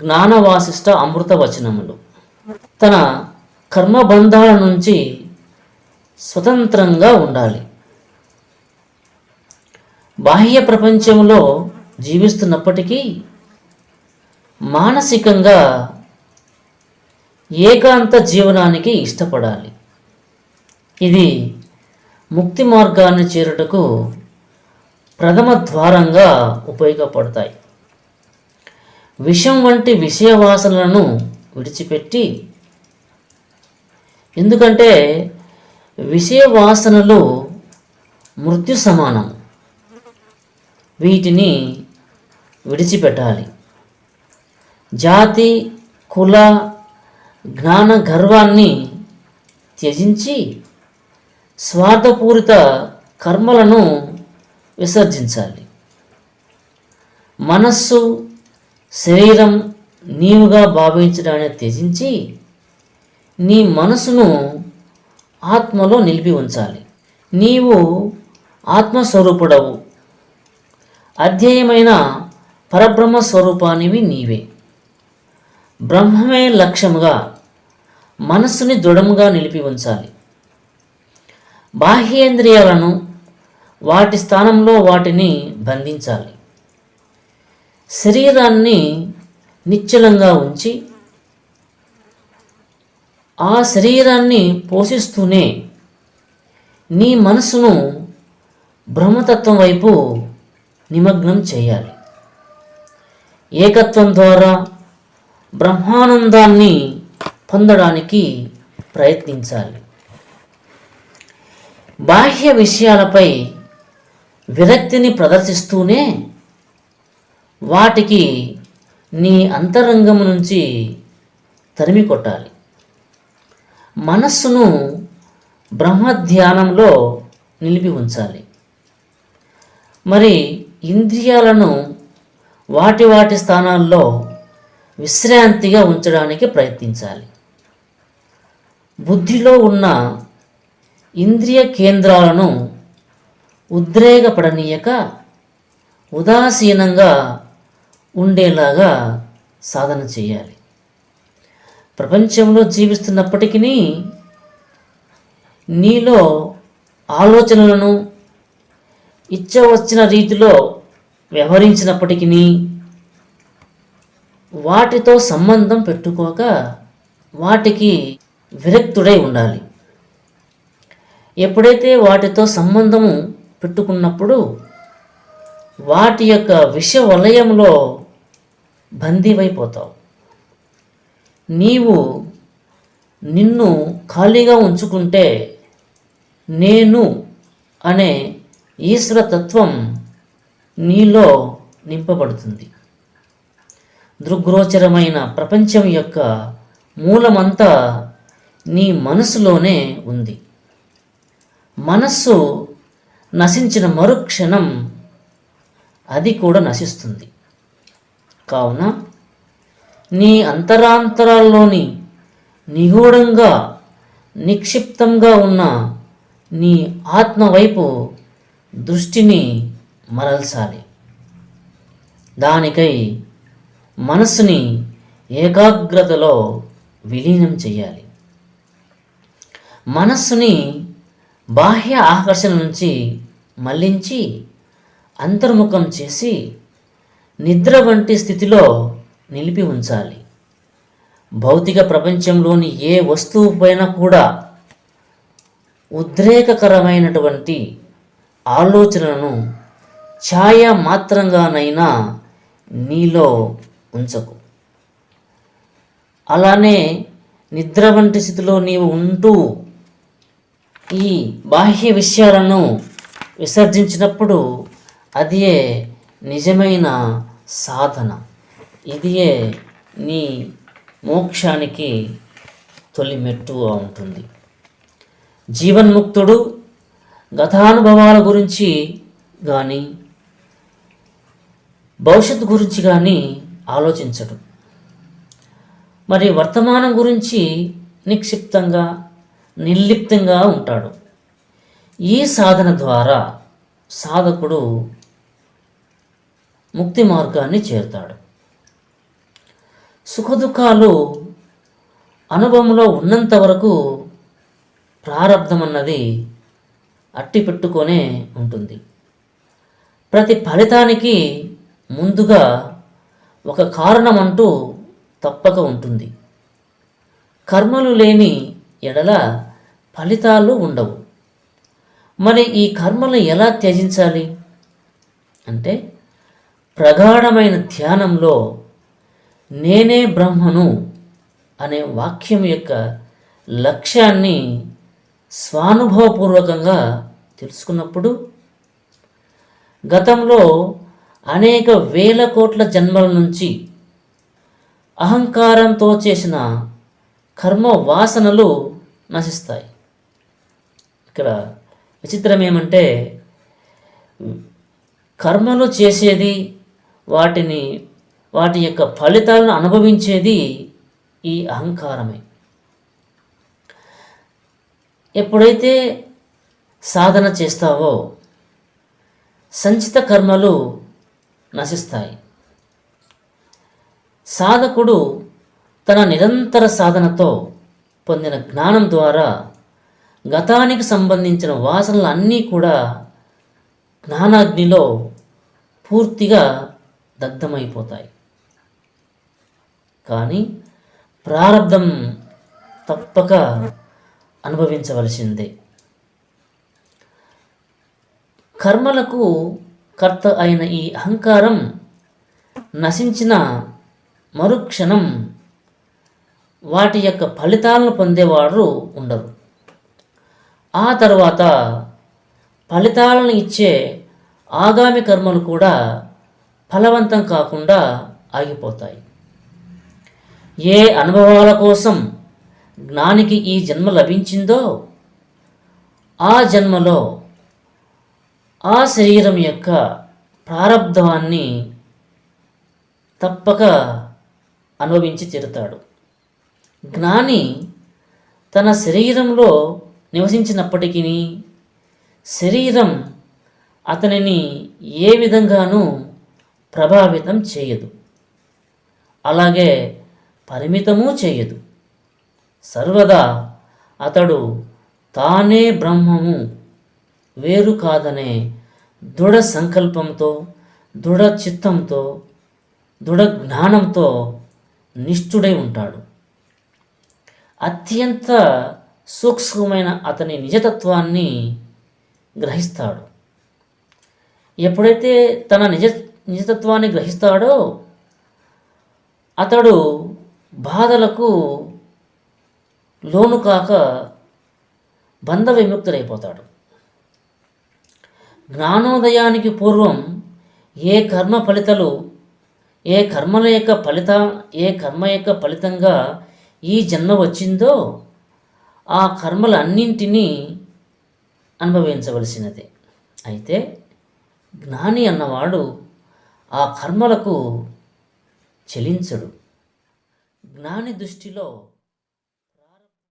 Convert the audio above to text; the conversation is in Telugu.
జ్ఞానవాసిష్ట అమృత వచనములు. తన కర్మబంధాల నుంచి స్వతంత్రంగా ఉండాలి. బాహ్య ప్రపంచంలో జీవిస్తున్నప్పటికీ మానసికంగా ఏకాంత జీవనానికి ఇష్టపడాలి. ఇది ముక్తి మార్గాన్ని చేరుటకు ప్రథమ ద్వారంగా ఉపయోగపడతాయి. విషం వంటి విషయ వాసనలను విడిచిపెట్టి ఎందుకంటే విషయ వాసనలు మృత్యు సమానం. వీటిని విడిచిపెట్టాలి. జాతి కుల జ్ఞాన గర్వాన్ని త్యజించి స్వార్థపూరిత కర్మలను విసర్జించాలి. మనస్సు శరీరం నీవుగా భావించడాన్ని త్యజించి నీ మనసును ఆత్మలో నిలిపి ఉంచాలి. నీవు ఆత్మస్వరూపుడవు. అధ్యేయమైన పరబ్రహ్మ స్వరూపానివి నీవే. బ్రహ్మమే లక్ష్యముగా మనస్సుని దృఢంగా నిలిపి ఉంచాలి. బాహ్యేంద్రియాలను వాటి స్థానంలో వాటిని బంధించాలి. శరీరాన్ని నిశ్చలంగా ఉంచి ఆ శరీరాన్ని పోషిస్తూనే నీ మనసును బ్రహ్మతత్వం వైపు నిమగ్నం చేయాలి. ఏకత్వం ద్వారా బ్రహ్మానందాన్ని పొందడానికి ప్రయత్నించాలి. బాహ్య విషయాలపై విరక్తిని ప్రదర్శిస్తూనే వాటికి నీ అంతరంగం నుంచి తరిమి కొట్టాలి. మనస్సును బ్రహ్మధ్యానంలో నిలిపి ఉంచాలి. మరి ఇంద్రియాలను వాటి వాటి స్థానాల్లో విశ్రాంతిగా ఉంచడానికి ప్రయత్నించాలి. బుద్ధిలో ఉన్న ఇంద్రియ కేంద్రాలను ఉద్రేకపడనీయక ఉదాసీనంగా ఉండేలాగా సాధన చేయాలి. ప్రపంచంలో జీవిస్తున్నప్పటికీ నీలో ఆలోచనలను ఇచ్చ వచ్చిన రీతిలో వ్యవహరించినప్పటికీ వాటితో సంబంధం పెట్టుకోక వాటికి విరక్తుడై ఉండాలి. ఎప్పుడైతే వాటితో సంబంధము పెట్టుకున్నప్పుడు వాటి యొక్క విష వలయంలో బందీవైపోతావు. నీవు నిన్ను ఖాళీగా ఉంచుకుంటే నేను అనే ఈశ్వరతత్వం నీలో నింపబడుతుంది. దృగ్గోచరమైన ప్రపంచం యొక్క మూలమంతా నీ మనసులోనే ఉంది. మనస్సు నశించిన మరుక్షణం అది కూడా నశిస్తుంది. కావున నీ అంతరాంతరాల్లోని నిగూఢంగా నిక్షిప్తంగా ఉన్న నీ ఆత్మ వైపు దృష్టిని మరల్చాలి. దానికై మనసుని ఏకాగ్రతలో విలీనం చేయాలి మనస్సుని బాహ్య ఆకర్షణ నుంచి మళ్ళించి అంతర్ముఖం చేసి నిద్ర వంటి స్థితిలో నిలిపి ఉంచాలి. భౌతిక ప్రపంచంలోని ఏ వస్తువు పైన కూడా ఉద్రేకకరమైనటువంటి ఆలోచనలను ఛాయ మాత్రంగానైనా నీలో ఉంచకు. అలానే నిద్ర వంటి స్థితిలో నీవు ఉంటూ ఈ బాహ్య విషయాలను విసర్జించినప్పుడు అదే నిజమైన సాధన. ఇదియే నీ మోక్షానికి తొలి మెట్టుగా ఉంటుంది జీవన్ముక్తుడు గతానుభవాల గురించి కానీ భవిష్యత్తు గురించి కానీ ఆలోచించడు. మరి వర్తమానం గురించి నిక్షిప్తంగా నిర్లిప్తంగా ఉంటాడు. ఈ సాధన ద్వారా సాధకుడు ముక్తి మార్గాన్ని చేరుతాడు. సుఖదుఖాలు అనుభవంలో ఉన్నంత వరకు ప్రారంధం అన్నది అట్టి పెట్టుకొనే ఉంటుంది. ప్రతి ఫలితానికి ముందుగా ఒక కారణం అంటూ తప్పక ఉంటుంది. కర్మలు లేని ఎడల ఫలితాలు ఉండవు. మరి ఈ కర్మలు ఎలా త్యజించాలి? అంటే ప్రగాఢమైన ధ్యానంలో నేనే బ్రహ్మను అనే వాక్యం యొక్క లక్ష్యాన్ని స్వానుభవపూర్వకంగా తెలుసుకున్నప్పుడు గతంలో అనేక వేల కోట్ల జన్మల నుంచి అహంకారంతో చేసిన కర్మ వాసనలు నశిస్తాయి. ఇక్కడ విచిత్రం ఏమంటే కర్మలు చేసేది వాటిని వాటి యొక్క ఫలితాలను అనుభవించేది ఈ అహంకారమే. ఎప్పుడైతే సాధన చేస్తావో సంచిత కర్మలు నశిస్తాయి. సాధకుడు తన నిరంతర సాధనతో పొందిన జ్ఞానం ద్వారా గతానికి సంబంధించిన వాసనలు అన్నీ కూడా జ్ఞానాగ్నిలో పూర్తిగా దగ్ధమైపోతాయి. కానీ ప్రారంధం తప్పక అనుభవించవలసిందే. కర్మలకు కర్త అయిన ఈ అహంకారం నశించిన మరుక్షణం వాటి యొక్క ఫలితాలను పొందేవారు ఉండరు. ఆ తర్వాత ఫలితాలను ఇచ్చే ఆగామి కర్మలు కూడా ఫలవంతం కాకుండా ఆగిపోతాయి. ఏ అనుభవాల కోసం జ్ఞానికి ఈ జన్మ లభించిందో ఆ జన్మలో ఆ శరీరం యొక్క ప్రారంధాన్ని తప్పక అనుభవించి తీరుతాడు. జ్ఞాని తన శరీరంలో నివసించినప్పటికీ శరీరం అతనిని ఏ విధంగానూ ప్రభావితం చేయదు. అలాగే పరిమితము చేయదు. సర్వదా అతడు తానే బ్రహ్మము వేరు కాదనే దృఢ సంకల్పంతో దృఢ చిత్తంతో దృఢ జ్ఞానంతో నిష్ఠుడై ఉంటాడు. అత్యంత సూక్ష్మమైన అతని నిజతత్వాన్ని గ్రహిస్తాడు. ఎప్పుడైతే తన నిజ నిజతత్వాన్ని గ్రహిస్తాడో అతడు బాధలకు లోను కాక బంధ విముక్తుడైపోతాడు. జ్ఞానోదయానికి పూర్వం ఏ కర్మ ఫలితాలు ఏ కర్మల యొక్క ఫలిత ఏ కర్మ యొక్క ఫలితంగా ఈ జన్మ వచ్చిందో ఆ కర్మలన్నింటినీ అనుభవించవలసినదే. అయితే జ్ఞాని అన్నవాడు ఆ కర్మలకు చెలించడు. జ్ఞాని దృష్టిలో